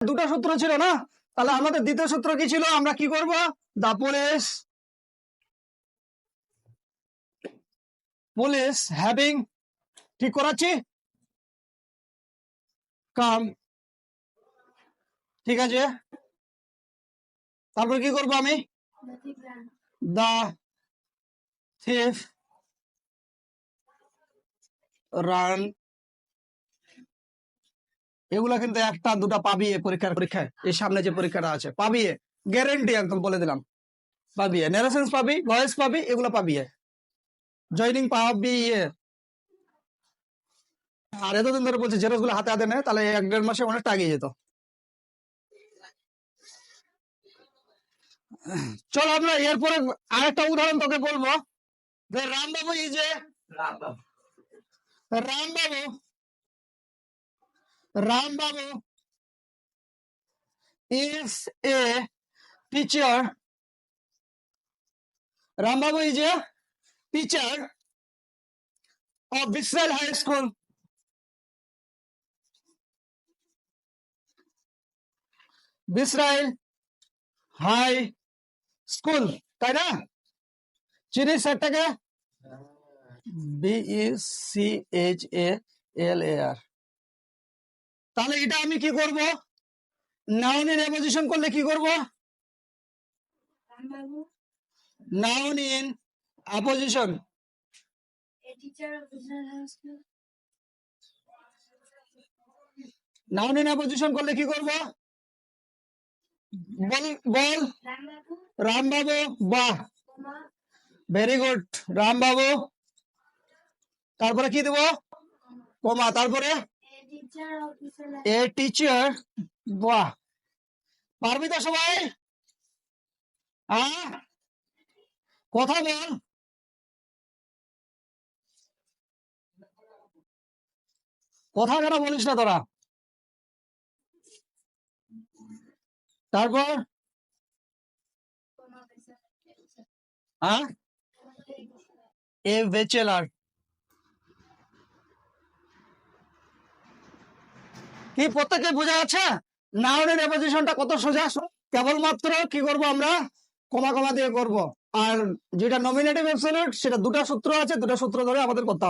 দুটো সূত্র ছিল না? তাহলে আমাদের দ্বিতীয় সূত্র কি ছিল? আমরা কি করব? দা পুলিশ পুলিশ হ্যাভিং ঠিক করাচ্ছি? কাম ঠিক আছে। তারপর কি করব আমি? দা thief রান এগুলা কিন্তু একটা দুটা পাবিয়ে পরীক্ষার পরীক্ষায়। এই সামনে যে পরীক্ষাটা আছে পাবিয়ে। গ্যারেন্টি একদম বলে দিলাম। পাবিয়ে। নেরেশনস পাবি ভয়েস পাবি এগুলো পাবিয়ে। জয়নিং পাবি ইয়ে আর এতদিন ধরে বলছি জেরক্সগুলো হাতে হাতে নেয় তাহলে এক দেড় মাসে অনেকটা এগিয়ে যেত। চল আমরা এরপরে আরেকটা উদাহরণ তোকে বলব। রামবাবু এই যে রামবাবু। রামবাবু Rambabu is a pitcher. Rambabu is a teacher of Vishal High School. Bisrael High School, ताई ना? चिरी सट्टे के B E C H A L A R তাহলে এটা আমি কি করব? নাউনের অ্যাপোজিশন করলে কি করব? Noun in apposition. Noun in apposition করলে কি করব? বল বল। রামবাবু। বাহ। Very good Rambabu. তারপরে কি দেব? কমা তারপরে? এ টিচার বাহ। পারবি তো সবাই? হ্যাঁ কথা বল। কথা কেন বলিস না তোরা? তারপর? হ্যাঁ এ ব্যাচেলার কি প্রত্যেকে বোঝা যাচ্ছে? নাউনের এপোজিশনটা কত সোজা? আসো কেবলমাত্র কি করব আমরা? কমা কমা দিয়ে করব। আর যেটা নমিনেটিভ অ্যাবসলিউট সেটা দুটো সূত্র আছে, দুটো সূত্র ধরে আমাদের করতে হবে।